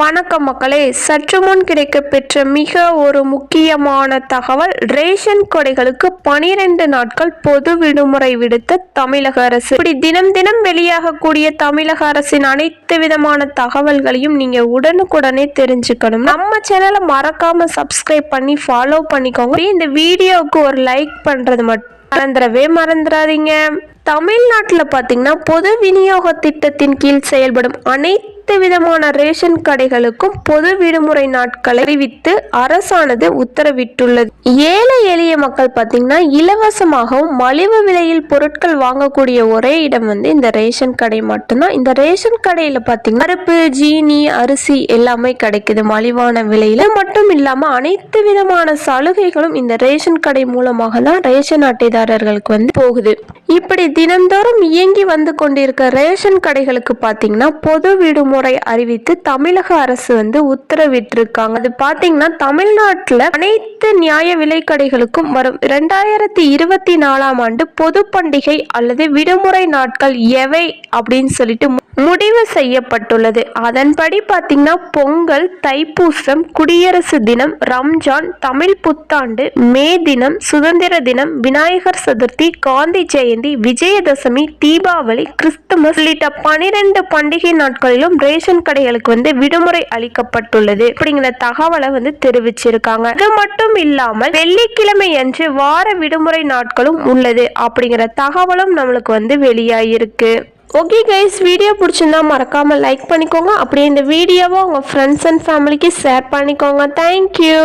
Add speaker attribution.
Speaker 1: வணக்கம் மக்களே சற்று முன் கிடைக்கப்பெற்ற மிக ஒரு முக்கியமான தகவல் ரேஷன் கொடைகளுக்கு பனிரெண்டு நாட்கள் பொது விடுமுறை விடுத்த தமிழக அரசு. இப்படி தினம் தினம் வெளியாகக்கூடிய தமிழக அரசின் அனைத்து விதமான தகவல்களையும் நீங்க உடனுக்குடனே தெரிஞ்சுக்கணும். நம்ம சேனலை மறக்காம சப்ஸ்கிரைப் பண்ணி ஃபாலோ பண்ணிக்கோங்க. இந்த வீடியோவுக்கு ஒரு லைக் பண்றது மட்டும் மறந்துடவே மறந்துடாதீங்க. தமிழ்நாட்டில் பார்த்தீங்கன்னா பொது விநியோக திட்டத்தின் கீழ் செயல்படும் அனைத்து விதமான ரேஷன் கடைகளுக்கும் பொது விடுமுறை நாட்களை அறிவித்து அரசானது உத்தரவிட்டுள்ளது. ஏழை எளிய மக்கள் பார்த்தீங்கன்னா இலவசமாகவும் மலிவு விலையில் பொருட்கள் வாங்கக்கூடிய ஒரே இடம் வந்து இந்த ரேஷன் கடை மட்டும்தான். இந்த ரேஷன் கடையில் பார்த்தீங்கன்னா பருப்பு ஜீனி அரிசி எல்லாமே கிடைக்குது மலிவான விலையில. மட்டும் இல்லாமல் அனைத்து விதமான சலுகைகளும் இந்த ரேஷன் கடை மூலமாக தான் ரேஷன் அட்டைதாரர்களுக்கு வந்து போகுது. இப்படி தினந்தோறும் இயங்கி வந்து கொண்டிருக்க ரேஷன் கடைகளுக்கு பார்த்தீங்கன்னா பொது விடுமுறை அறிவித்து தமிழக அரசு வந்து உத்தரவிட்டிருக்காங்க. அது பார்த்தீங்கன்னா தமிழ்நாட்டில் அனைத்து நியாய விலை கடைகளுக்கும் வரும் இரண்டாயிரத்தி இருபத்தி நாலாம் ஆண்டு பொது பண்டிகை அல்லது விடுமுறை நாட்கள் எவை அப்படின்னு சொல்லிட்டு முடிவு செய்யப்பட்டுள்ளது. அதன்படி பார்த்திங்கன்னா பொங்கல் தைப்பூசம் குடியரசு தினம் ரம்ஜான் தமிழ் புத்தாண்டு மே தினம் சுதந்திர தினம் விநாயகர் சதுர்த்தி காந்தி ஜெயந்தி விஜயதசமி தீபாவளி கிறிஸ்துமஸ் உள்ளிட்ட பனிரெண்டு பண்டிகை நாட்களிலும் ரேஷன் கடைகளுக்கு வந்து விடுமுறை அளிக்கப்பட்டுள்ளது. அப்படிங்கிற தகவலை வந்து தெரிவிச்சிருக்காங்க. இது மட்டும் இல்லாமல் வெள்ளிக்கிழமை அன்று வார விடுமுறை நாட்களும் உள்ளது. அப்படிங்கிற தகவலும் நம்மளுக்கு வந்து வெளியாயிருக்கு. ஓகே கைஸ் வீடியோ பிடிச்சிருந்தா மறக்காமல் லைக் பண்ணிக்கோங்க. அப்படியே இந்த வீடியோவை உங்கள் ஃப்ரெண்ட்ஸ் அண்ட் ஃபேமிலிக்கு ஷேர் பண்ணிக்கோங்க. Thank you